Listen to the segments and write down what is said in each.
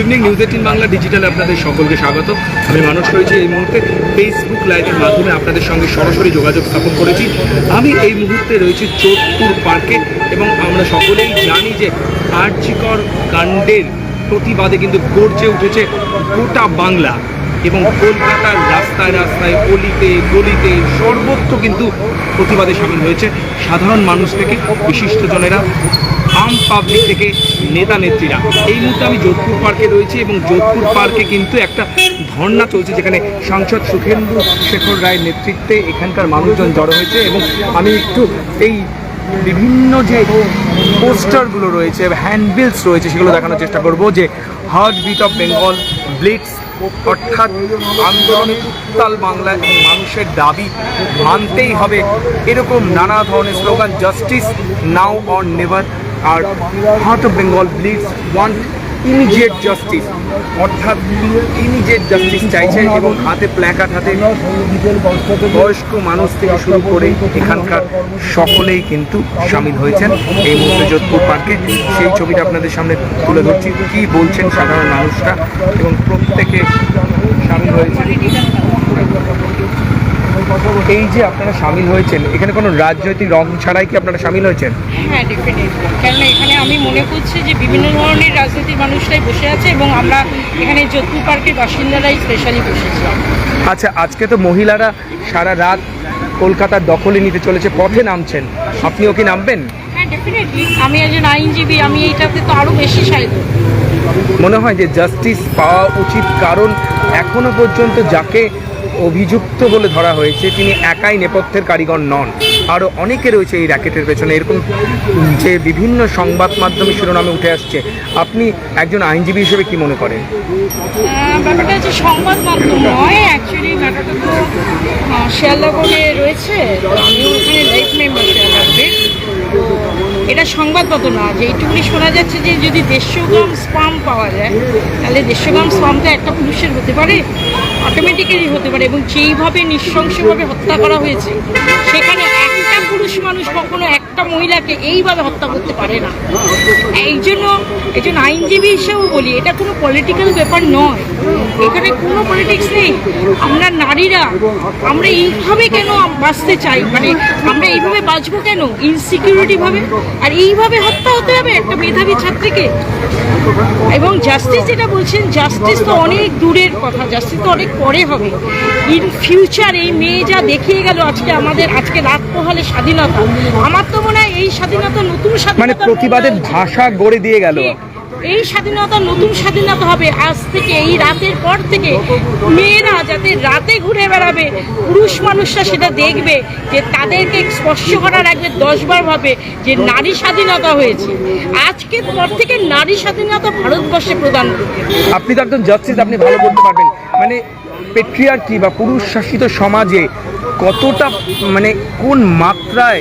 Evening news eighteen Bangla ডিজিটালে আপনাদের সকলকে স্বাগত। আমি মানুষ রয়েছে এই মুহূর্তে। ফেসবুক লাইভের মাধ্যমে আপনাদের সঙ্গে সরাসরি যোগাযোগ স্থাপন করেছি। আমি এই মুহূর্তে রয়েছি যোধপুর পার্কে এবং আমরা সকলেই জানি যে আর্যিকর কাণ্ডের প্রতিবাদে কিন্তু গর্জে উঠেছে গোটা বাংলা এবং কলকাতার রাস্তায় রাস্তায়, অলিতে, গলিতে সর্বত্র কিন্তু প্রতিবাদে সামিল হয়েছে সাধারণ মানুষ থেকে বিশিষ্টজনেরা আম পাবলিক থেকে নেতা নেত্রীরা। এই মুহূর্তে আমি যোধপুর পার্কে রয়েছি এবং যোধপুর পার্কে কিন্তু একটা ধর্ণা চলছে যেখানে সাংসদ সুখেন্দু শেখর রায়ের নেতৃত্বে এখানকার মানুষজন জড়ো হয়েছে এবং আমি একটু এই বিভিন্ন যে পোস্টারগুলো রয়েছে হ্যান্ডবিলস রয়েছে, সেগুলো দেখানোর চেষ্টা করব যে heart beat of Bengal bleeds অর্থাৎ আন্দোলনে উত্তাল বাংলা এবং মানুষের দাবি মানতেই হবে। এরকম নানা ধরনের slogan justice now or never R heart of Bengal bleeds one immediate justice অর্থাৎ ইমিডিয়েট জাস্টিস চাইছে এবং হাতে প্ল্যাকার্ড হাতে বয়স্ক মানুষ থেকে শুরু করে এখানকার সকলেই কিন্তু সামিল হয়েছেন। এই মুহূর্তে যোধপুর পার্কে সেই ছবিটা আপনাদের সামনে তুলে ধরছি। কি বলছেন সাধারণ মানুষরা এবং প্রত্যেকে সামিল হয়েছেন। এই যে আপনারা সামিল হয়েছেন এখানে কোনো রাজনৈতিক রং ছাড়াই কি আপনারা সামিল হয়েছেন? হ্যাঁ ডেফিনেটলি কেননা এখানে আমি মনে করছি যে বিভিন্ন ধরনের রাজনীতির মানুষরাই বসে আছে এবং আমরা এখানে যোধপুর পার্কের বাসিন্দারাই স্পেশালি বসেছি। আচ্ছা আজকে তো মহিলারা সারা রাত কলকাতার দখলে নিতে চলেছে পথে নামছেন। আপনিও কি নামবেন? হ্যাঁ ডেফিনেটলি আমি একজন আইনজীবী আমি এইটাতে তো আরও বেশি সাহায্য মনে হয় যে জাস্টিস পাওয়া উচিত কারণ এখনও পর্যন্ত যাকে অভিযুক্ত বলে ধরা হয়েছে, তিনি একাই নেপথ্যের কারিগর নন। আরও অনেকে রয়েছে এই র্যাকেটের পেছনে। এরকম যে বিভিন্ন সংবাদ মাধ্যমে শিরোনামে উঠে আসছে, আপনি একজন আইনজীবী হিসেবে কি মনে করেন? সংবাদ মাধ্যম রয়েছে। তো আমিও ওখানে লাইফ মেম্বার শিয়ালদা এটা সংবাদপত্র না, যে এইটুকুনি শোনা যাচ্ছে যে যদি দেড়শো গ্রাম স্পাম পাওয়া যায়, তাহলে দেড়শো গ্রাম স্পাম তো একটা পুলিশের হতে পারে অটোমেটিক্যালি হতে পারে এবং যেইভাবে নৃশংসভাবে হত্যা করা হয়েছে, সেখানে একটা পুরুষ মানুষ কখনো একটা মহিলাকে এইভাবে হত্যা করতে পারে না। এই জন্য একজন আইনজীবী হিসেবেও বলি, এটা কোনো পলিটিক্যাল ব্যাপার নয়। এখানে কোনো পলিটিক্স নেই। আমরা নারীরা, আমরা এইভাবে কেন বাঁচতে চাই? মানে আমরা এইভাবে বাঁচবো কেন? ইনসিকিউরিটি ভাবে? আর এইভাবে হত্যা হতে হবে একটা মেধাবী ছাত্রীকে? এবং জাস্টিস যেটা বলছেন জাস্টিস তো অনেক দূরের কথা জাস্টিস তো অনেক পরে হবে। ইন ফিউচার এই মেয়ে যা দেখিয়ে গেল আজকে আমাদের, আজকে রাত পোহালে স্বাধীনতা। আমার তো মনে হয় এই স্বাধীনতা নতুন স্বাধীনতা মানে প্রতিবাদের ভাষা গড়ে দিয়ে গেল। এই স্বাধীনতা নতুন স্বাধীনতা হবে। আজ থেকে এই রাতের পর থেকে মেয়েরা যাতে রাতে ঘুরে বেড়াবে পুরুষ মানুষরা সেটা দেখবে যে তাদেরকে স্পর্শ করা রাখবে দশবার ভাবে যে নারী স্বাধীনতা হয়েছে। আজকের পর থেকে নারী স্বাধীনতা ভারতবর্ষে প্রদান করবে। আপনি তো একজন জাস্টিস আপনি ভালো বলতে পারবেন। মানে পেট্রিয়ার্কি বা পুরুষ শাসিত সমাজে কতটা মানে কোন মাত্রায়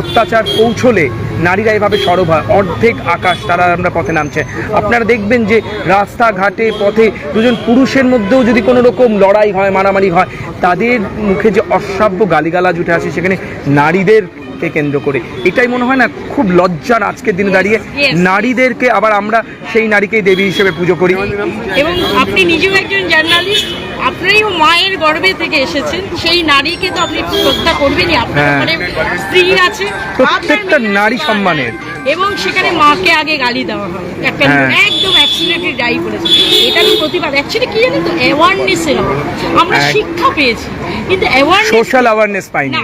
অত্যাচার পৌঁছলে নারীরা এভাবে সরব হয়? অর্ধেক আকাশ, তারা আমরা পথে নামছে। আপনারা দেখবেন যে রাস্তাঘাটে, পথে দুজন পুরুষের মধ্যেও যদি কোনো রকম লড়াই হয়, মারামারি হয়, তাদের মুখে যে অশ্রাব্য গালিগালাজ উঠে আসে, সেখানে নারীদেরকে কেন্দ্র করে। এটাই মনে হয় না খুব লজ্জার আজকের দিনে দাঁড়িয়ে নারীদেরকে আবার আমরা সেই নারীকেই দেবী হিসেবে পুজো করি। এবং আপনি নিজেও একজন জার্নালিস্ট আপনিও মায়ের গর্ভে থেকে এসেছেন সেই নারীকে তো আপনি শ্রদ্ধা করবেনই আপনার হ্যাঁ। স্ত্রী আছে প্রত্যেকটা নারী সম্মানের। এবং সেখানে মাকে আগে গালি দেওয়া হয়। একটা হ্যাঁ। একদম অ্যাবসলিউটলি ডাই করেছে এটারও প্রতিবাদ অ্যাকচুয়ালি কি জানেন তো অ্যাওয়ারনেসের আমরা শিক্ষা পেয়েছি কিন্তু অ্যাওয়ারনেস সোশ্যাল অ্যাওয়ারনেস পাইনি।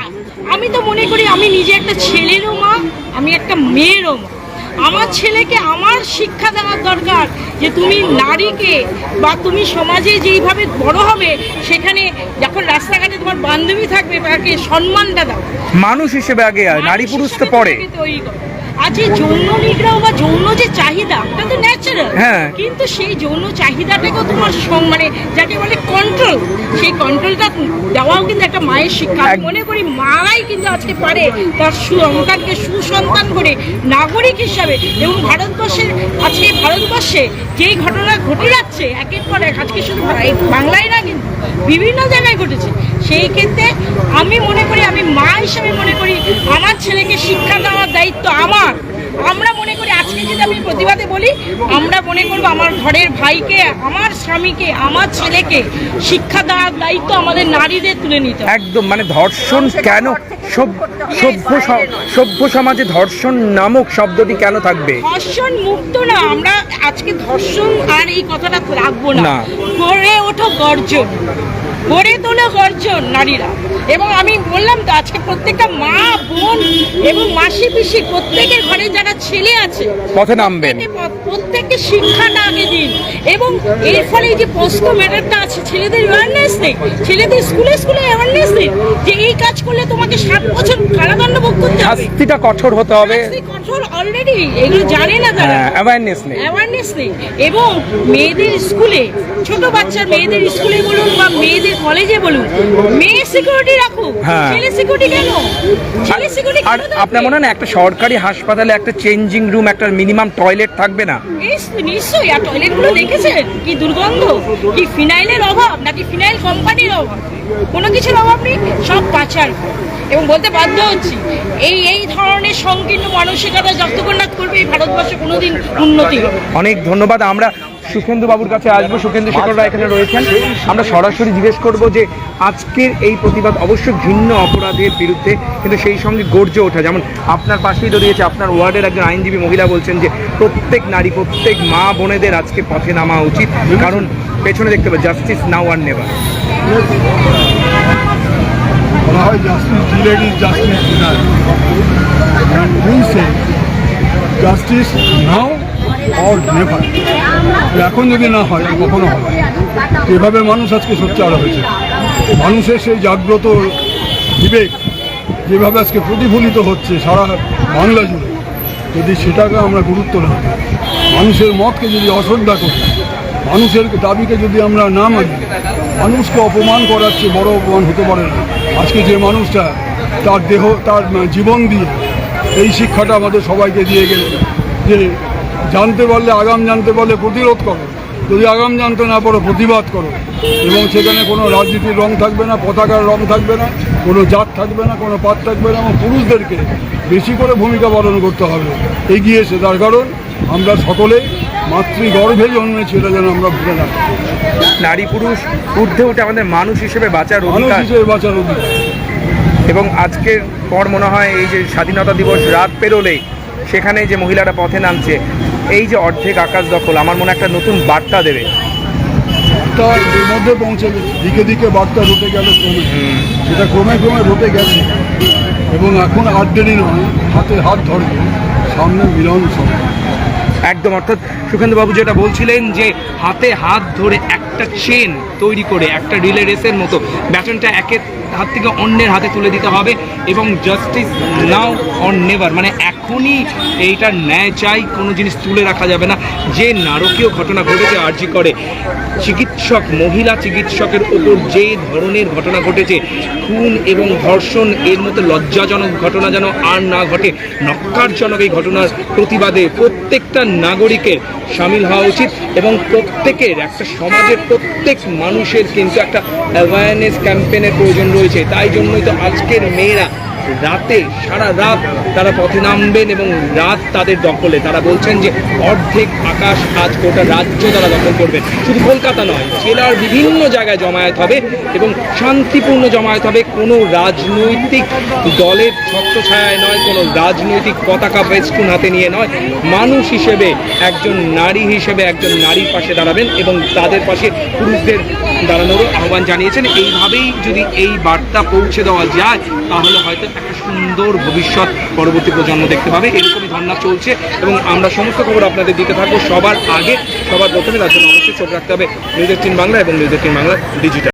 আমি তো মনে করি আমি নিজে একটা ছেলেরও মা আমি একটা মেয়েরও মা। আমার ছেলেকে আমার শিক্ষা দেওয়ার দরকার যে তুমি নারীকে বা তুমি সমাজে যেইভাবে বড় হবে সেখানে যখন রাস্তাঘাটে তোমার বান্ধবী থাকবে তাকে সম্মানটা দাও। মানুষ হিসেবে আগে নারী পুরুষ তো পড়ে। তৈরি করো। এই যৌন নিগ্রহ বা যৌন যে চাহিদা এটা তো ন্যাচারাল হ্যাঁ। কিন্তু সেই যৌন চাহিদাটাকেও তোমার মানে যাকে বলে কন্ট্রোল সেই কন্ট্রোলটা দেওয়াও কিন্তু একটা মায়ের শিক্ষা। মনে করি মারাই কিন্তু আজকে পারে তার সন্তানকে সুসন্তান করে নাগরিক হিসাবে। এবং ভারতবর্ষের আজকে ভারতবর্ষে যেই ঘটনা ঘটে যাচ্ছে একের পর এক আজকে শুধু বাংলায় না কিন্তু বিভিন্ন জায়গায় ঘটেছে। সেই ক্ষেত্রে আমি মনে করি আমি মা হিসেবে মনে করি আমার ছেলেকে শিক্ষা দেওয়ার দায়িত্ব আমার। আমরা মনে করি আজকে যদি আমি প্রতিবাদে বলি আমরা মনে করব আমার ঘরের ভাইকে আমার স্বামীকে আমার ছেলেকে শিক্ষা দেওয়ার দায়িত্ব আমাদের নারীদের তুলে নিতে একদম মানে ধর্ষণ কেন? সভ্য সভ্য সমাজে ধর্ষণ নামক শব্দটি কেন থাকবে? ধর্ষণ মুক্ত না আমরা আজকে ধর্ষণ আর এই কথাটা রাখব না। না। গড়ে ওঠো গর্জন। তোলো গর্জন নারীরা। এবং আমি বললাম তো আজকে প্রত্যেকটা মা বোন এবং মাসি পিসি প্রত্যেকের ঘরে যারা ছেলে আছে পথে নামবেন। প্রত্যেকে- প্রত্যেককে শিক্ষাটা আগে দিন। এবং এর ফলে এই যে পোস্কো ম্যাটারটা আছে ছেলেদের অ্যাওয়ারনেস নেই ছেলেদের স্কুলে স্কুলে অ্যাওয়ারনেস নেই যে এই কাজ করলে তোমাকে সাত বছর কারাদণ্ড ভোগ করতে হবে। শাস্তিটা কঠোর হতে হবে। অলরেডি এগুলো জানে না তারা। অ্যাওয়ারনেস নেই। অ্যাওয়ারনেস নেই। এবং মেয়েদের স্কুলে ছোট বাচ্চার মেয়েদের স্কুলে বলুন বা মেয়েদের কলেজে বলুন মেয়ে সিকিউরিটি রাখুক। হ্যাঁ। ছেলে সিকিউরিটি কেন? ছেলে সিকিউরিটি আর আপনার মনে হয় একটা সরকারি হাসপাতালে একটা চেঞ্জিং রুম একটা মিনিমাম টয়লেট থাকবে না? নিশ্চয়ই। আর টয়লেটগুলো দেখেছেন? কি দুর্গন্ধ? কি ফিনাইলের অভাব? নাকি ফিনাইল কোম্পানির অভাব? কোনো কিছুর অভাব নেই? সব পাচার এবং বলতে বাধ্য হচ্ছি, এই এই ধরনের সংকীর্ণ মানসিকতা যতক্ষণ না করবে এই ভারতবর্ষে কোনোদিন উন্নতি হবে অনেক ধন্যবাদ। আমরা সুখেন্দু বাবুর কাছে আসব। সুখেন্দু শেখররা এখানে রয়েছেন। আমরা সরাসরি জিজ্ঞেস করব যে আজকের এই প্রতিবাদ অবশ্য ভিন্ন অপরাধের বিরুদ্ধে, কিন্তু সেই সঙ্গে গর্জে ওঠা। যেমন আপনার পাশেই দাঁড়িয়েছে আপনার ওয়ার্ডের একজন আইনজীবী মহিলা বলছেন যে, প্রত্যেক নারী, প্রত্যেক মা বোনেদের আজকে পথে নামা উচিত। কারণ পেছনে দেখতে পাবে জাস্টিস নাও আর নেভার। হয় justice delayed justice denied justice now or never এখন যদি না হয় কখনো হবে। এভাবে মানুষ আজকে সোচ্চার হয়েছে। মানুষের সেই জাগ্রত বিবেক, যেভাবে আজকে প্রতিফলিত হচ্ছে সারা বাংলা জুড়ে, যদি সেটাকে আমরা গুরুত্ব না মানুষের মতকে যদি অশ্রদ্ধা করি, মানুষের দাবিকে যদি আমরা না মানি, মানুষকে অপমান করার চেয়ে বড় অপমান হতে পারে না। আজকে যে মানুষটা তার দেহ, তার জীবন দিয়ে এই শিক্ষাটা আমাদের সবাইকে দিয়ে গেল। যে জানতে পারলে আগাম জানতে পারলে প্রতিরোধ করো। যদি আগাম জানতে না পারো, প্রতিবাদ করো। এবং সেখানে কোনো রাজনীতির রং থাকবে না, পতাকার রং থাকবে না, কোনো জাত থাকবে না, কোনো পাত থাকবে না, এবং পুরুষদেরকে বেশি করে ভূমিকা পালন করতে হবে। এগিয়ে এসে, তার কারণ আমরা সকলে মাতৃগর্ভে জন্মেছি এটা যেন আমরা ভুলে না নারী পুরুষ ঊর্ধ্বে উঠে আমাদের মানুষ হিসেবে বাঁচার মানুষ অধিকার। হিসেবে বাঁচার অধিকার। এবং আজকের পর মনে হয় এই যে স্বাধীনতা দিবস রাত পেরোলেই সেখানে যে মহিলারা পথে নামছে এই যে অর্ধেক আকাশ দখল আমার মনে হয় একটা নতুন বার্তা দেবে। এর মধ্যে পৌঁছে গেছে। দিকে দিকে বার্তা রটে গেল ক্রমে। সেটা ক্রমে ক্রমে রটে গেছে। এবং এখন আর দেরি নয় হাতে হাত ধরবে সামনে মিলন সভা। একদম অর্থাৎ সুখেন্দ্রবাবু যেটা বলছিলেন যে হাতে হাত ধরে একটা চেন তৈরি করে, একটা রিলে রেসের মতো। ব্যাটনটা একের হাত থেকে অন্যের হাতে তুলে দিতে হবে এবং জাস্টিস নাও অন নেভার মানে এখনই এইটার ন্যায় চাই, কোনো জিনিস তুলে রাখা যাবে না। যে নারকীয় ঘটনা ঘটেছে আর্জি করে, চিকিৎসক, মহিলা চিকিৎসকের ওপর যে ধরনের ঘটনা ঘটেছে, খুন এবং ধর্ষণ, এর মতো লজ্জাজনক ঘটনা যেন আর না ঘটে, নক্কারজনক এই ঘটনার প্রতিবাদে প্রত্যেকটা নাগরিকের সামিল হওয়া উচিত এবং প্রত্যেকের, একটা সমাজের প্রত্যেক মানুষের কিন্তু একটা অ্যাওয়ারনেস ক্যাম্পেনের প্রয়োজন রয়েছে। তাই জন্যই তো আজকের মেয়েরা রাতে, সারা রাত তারা পথে নামবেন এবং রাত তাদের দখলে। তারা বলছেন যে অর্ধেক আকাশ আজ গোটা রাজ্য তারা দখল করবেন। শুধু কলকাতা নয়, জেলার বিভিন্ন জায়গায় জমায়েত হবে এবং শান্তিপূর্ণ জমায়েত হবে। কোনো রাজনৈতিক দলের ছত্রছায়ায় নয়, কোনো রাজনৈতিক পতাকা ফেস্টুন হাতে নিয়ে নয়। মানুষ হিসেবে একজন নারী হিসেবে একজন নারীর পাশে দাঁড়াবেন এবং তাদের পাশে পুরুষদের দাঁড়ানোরও আহ্বান জানিয়েছেন। এইভাবেই যদি এই বার্তা পৌঁছে দেওয়া যায়, তাহলে হয়তো একটা সুন্দর ভবিষ্যৎ পরবর্তী প্রজন্ম দেখতে পাবে। এরকমই ধর্না চলছে এবং আমরা সমস্ত খবর আপনাদের দিতে থাকব সবার আগে। সবার প্রথমে তার জন্য অবশ্যই চোখ রাখতে হবে। নিউজ এইটিন বাংলা এবং নিউজ এইটিন বাংলা ডিজিটাল।